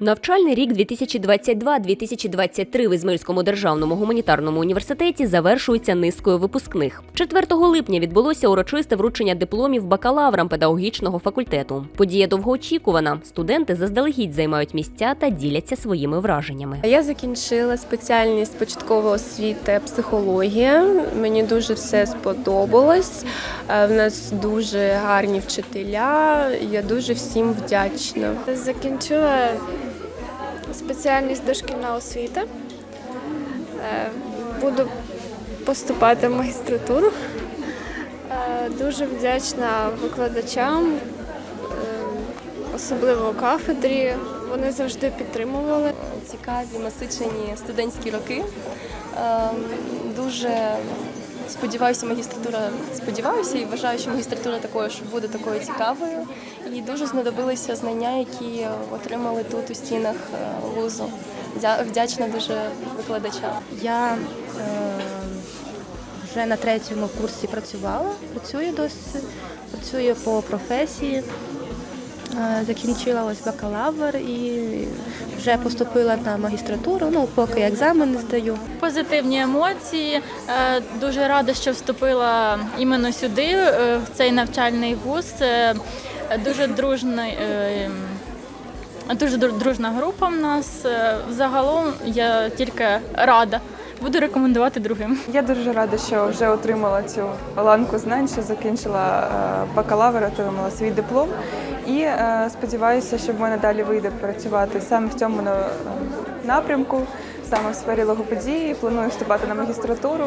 Навчальний рік 2022-2023 в Ізмаїльському державному гуманітарному університеті завершується низкою випускних. 4 липня відбулося урочисте вручення дипломів бакалаврам педагогічного факультету. Подія довгоочікувана. Студенти заздалегідь займають місця та діляться своїми враженнями. Я закінчила спеціальність початкової освіти психологія. Мені дуже все сподобалось. Е, В нас дуже гарні вчителя. Я дуже всім вдячна. Закінчила спеціальність дошкільна освіта. Е, Буду поступати в магістратуру. Е, Дуже вдячна викладачам, е, особливо кафедрі. Вони завжди підтримували. цікаві, насичені студентські роки. Дуже сподіваюся, магістратура сподіваюся і вважаю, що магістратура також буде такою цікавою. І дуже знадобилися знання, які отримали тут у стінах е, вузу. Вдячна дуже викладачам. Я е, вже на третьому курсі працювала, працюю досі, працюю по професії. Е, Закінчила ось бакалавр і вже поступила на магістратуру. Ну, поки екзамени здаю. Позитивні емоції. Е, Дуже рада, що вступила іменно сюди, е, в цей навчальний вуз. Дуже дружний. Дуже дружна група в нас. Загалом я тільки рада. Буду рекомендувати другим. Я дуже рада, що вже отримала цю ланку знань, що закінчила е, бакалавр, отримала свій диплом. І е, сподіваюся, що в мене далі вийде працювати саме в цьому е, напрямку, саме в сфері логопедії. Планую вступати на магістратуру.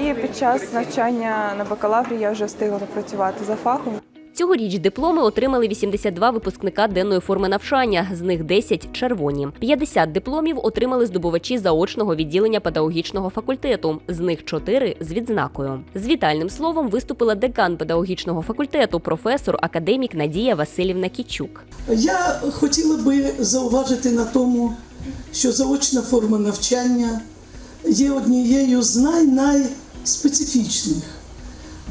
І під час навчання на бакалаврі я вже встигла попрацювати за фахом. Цьогоріч дипломи отримали 82 випускника денної форми навчання, з них 10 – червоні. 50 дипломів отримали здобувачі заочного відділення педагогічного факультету, з них 4 з відзнакою. З вітальним словом виступила декан педагогічного факультету, професор, академік Надія Васильівна Кічук. Я хотіла би зауважити на тому, що заочна форма навчання є однією з най-найспецифічних,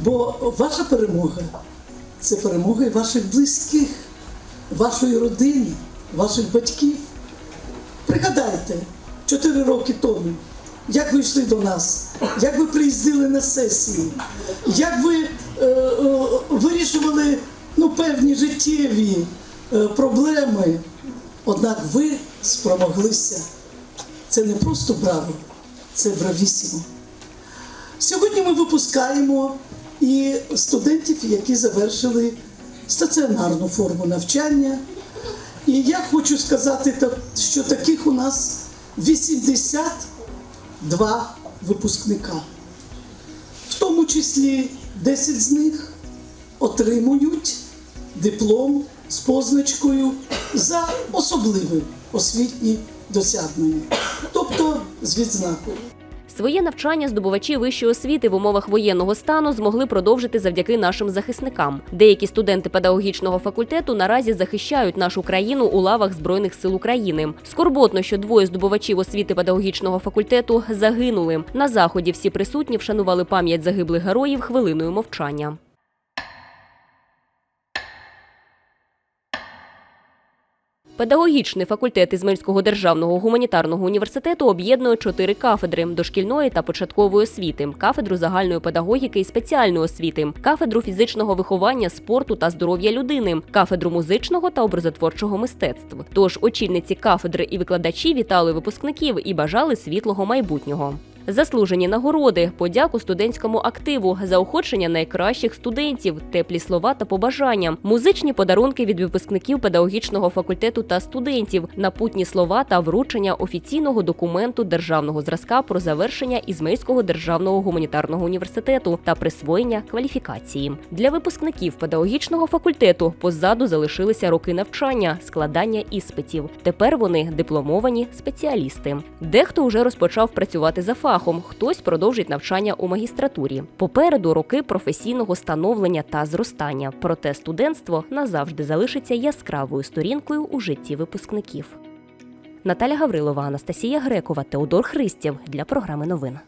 бо ваша перемога це перемога ваших близьких, вашої родини, ваших батьків. Пригадайте, чотири роки тому, як ви йшли до нас, як ви приїздили на сесії, як ви е, е, вирішували ну, певні життєві е, проблеми. Однак ви спромоглися. Це не просто браво, це бравісімо. Сьогодні ми випускаємо і студентів, які завершили стаціонарну форму навчання. І я хочу сказати, що таких у нас 82 випускника. В тому числі 10 з них отримують диплом з позначкою за особливі освітні досягнення, тобто з відзнакою. Своє навчання здобувачі вищої освіти в умовах воєнного стану змогли продовжити завдяки нашим захисникам. Деякі студенти педагогічного факультету наразі захищають нашу країну у лавах Збройних сил України. Скорботно, що двоє здобувачів освіти педагогічного факультету загинули. На заході всі присутні вшанували пам'ять загиблих героїв хвилиною мовчання. Педагогічний факультет Ізмельського державного гуманітарного університету об'єднує чотири кафедри дошкільної та початкової освіти, кафедру загальної педагогіки і спеціальної освіти, кафедру фізичного виховання, спорту та здоров'я людини, кафедру музичного та образотворчого мистецтв. Тож очільниці кафедри і викладачі вітали випускників і бажали світлого майбутнього. Заслужені нагороди, подяку студентському активу, заохочення найкращих студентів, теплі слова та побажання, музичні подарунки від випускників педагогічного факультету та студентів, напутні слова та вручення офіційного документу державного зразка про завершення Ізмейського державного гуманітарного університету та присвоєння кваліфікації. Для випускників педагогічного факультету позаду залишилися роки навчання, складання іспитів. Тепер вони дипломовані спеціалісти. Дехто вже розпочав працювати за фахом, хтось продовжить навчання у магістратурі. Попереду роки професійного становлення та зростання. Проте студентство назавжди залишиться яскравою сторінкою у житті випускників. Наталя Гаврилова, Анастасія Грекова, Теодор Христєв для програми новин.